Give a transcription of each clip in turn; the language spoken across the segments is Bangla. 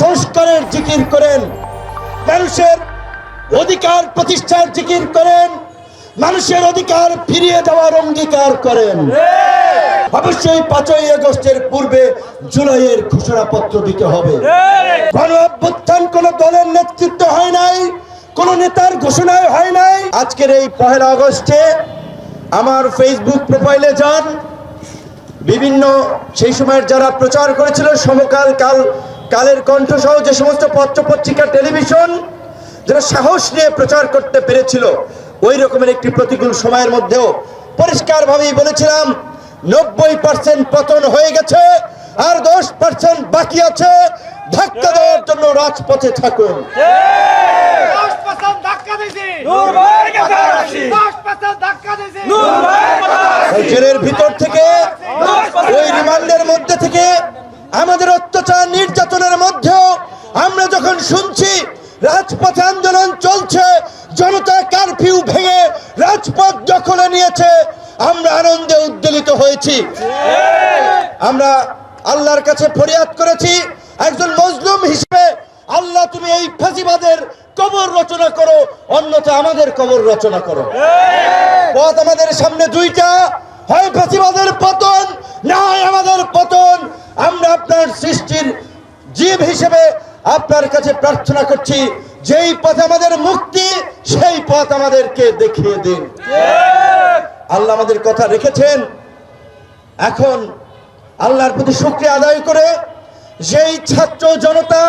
সংস্কারের জিকির করেন। মানুষের অধিকার প্রতিষ্ঠার জিকির করেন। মানুষের অধিকার ফিরিয়ে দেওয়ার অঙ্গীকার করেন। অবশ্যই পাঁচই আগস্টের পূর্বে জুলাইয়ের ঘোষণাপত্র দিতে হবে। গণ অভ্যুত্থান কোন দলের নেতৃত্ব হয় নাই, কোন নেতার ঘোষণায় হয় নাই। আজকের এই পহেলা আগস্টে আমার ফেসবুক প্রোফাইলে যান। বিভিন্ন সেই সময়ের যারা প্রচার করেছিল, সমকাল কাল কালের কণ্ঠ সহ যে সমস্ত পত্র পত্রিকা টেলিভিশন যারা সাহস নিয়ে প্রচার করতে পেরেছিল ওই রকমের একটি প্রতিকূল সময়ের মধ্যেও পরিষ্কারভাবেই বলেছিলাম নব্বই পার্সেন্ট পতন হয়ে গেছে আর দশ পার্সেন্ট বাকি আছে। ধাক্কা দেওয়ার জন্য রাজপথে থাকুন। জেলের ভিতর থেকে ওই রিমান্ডের মধ্যে থেকে আমাদের অত্যাচার নির্যাতনের মধ্যেও আমরা যখন শুনছি, রাজপথে আন্দোলন চলছে, জনতা কারফিউ ভেঙে রাজপথ দখলে নিয়েছে। আমরা আনন্দে উদ্বেলিত হয়েছি। আমরা আল্লাহর কাছে ফরিয়াদ করেছি। একজন মজলুম হিসেবে, আল্লাহ তুমি এই ফাঁসিবাদের কবর রচনা করো, অন্যথা আমাদের কবর রচনা করো। পথ আমাদের সামনে দুইটা, হয় ফাঁসিবাদের পতন, না আমাদের পতন। আমরা আপনার সৃষ্টির জীব হিসেবে আপনার কাছে প্রার্থনা করছি, যেই পথ আমাদের মুক্তি, সেই পথ আমাদেরকে দেখিয়ে দিন। আল্লাহ আমাদের কথা রেখেছেন। এখন আল্লাহর প্রতি শুক্রিয়া আদায় করে যেই ছাত্র জনতা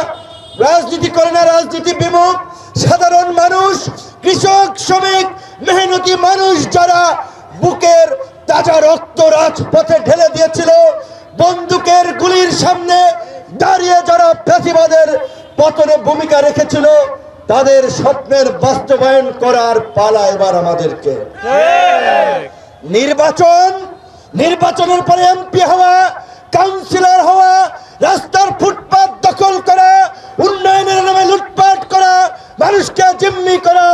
রাজনীতি করে না, রাজনীতি বিমুখ, সাধারণ মানুষ, কৃষক, শ্রমিক, মেহনতি মানুষ যারা বুকের তাজা রক্ত রাজপথে ঢেলে দিয়েছিল, বন্দুকের গুলির সামনে দাঁড়িয়ে যারা ফ্যাসিবাদের পতনে ভূমিকা রেখেছিল, তাদের স্বপ্নের বাস্তবায়ন করার পালা এবার আমাদেরকে। নির্বাচন, নির্বাচনের পরে এমপি হওয়া, কাউন্সিলর হওয়া, রাস্তার ফুটপাত দখল করা, উন্নয়নের নামে লুটপাট করা, মানুষকে জিম্মি করা,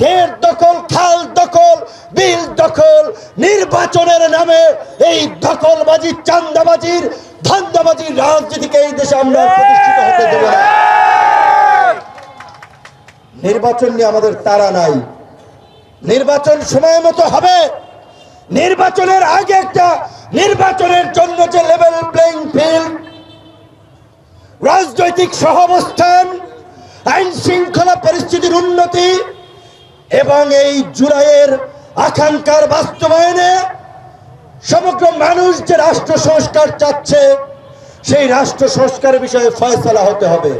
ঘের দখল, খাল দখল, বিল দখল, নির্বাচনের নামে এই দখলবাজি চান্দাবাজির ধান্দাবাজির রাজনীতিকে এই দেশে আমরা প্রতিষ্ঠিত হতে দেব না। নির্বাচন নিয়ে আমাদের তারা নাই। নির্বাচন সময় মতো হবে। নির্বাচনের আগে একটা নির্বাচনের জন্য যে লেভেল প্লেইং ফিল্ড রাজনৈতিক সহাবস্থান, আইন শৃঙ্খলা পরিস্থিতির উন্নতি এবং এই জুলাইয়ের আকাঙ্ক্ষার বাস্তবায়নে সমগ্র মানুষ যে রাষ্ট্র সংস্কার চাচ্ছে সেই রাষ্ট্র সংস্কারের বিষয়ে ফয়সলা হতে হবে।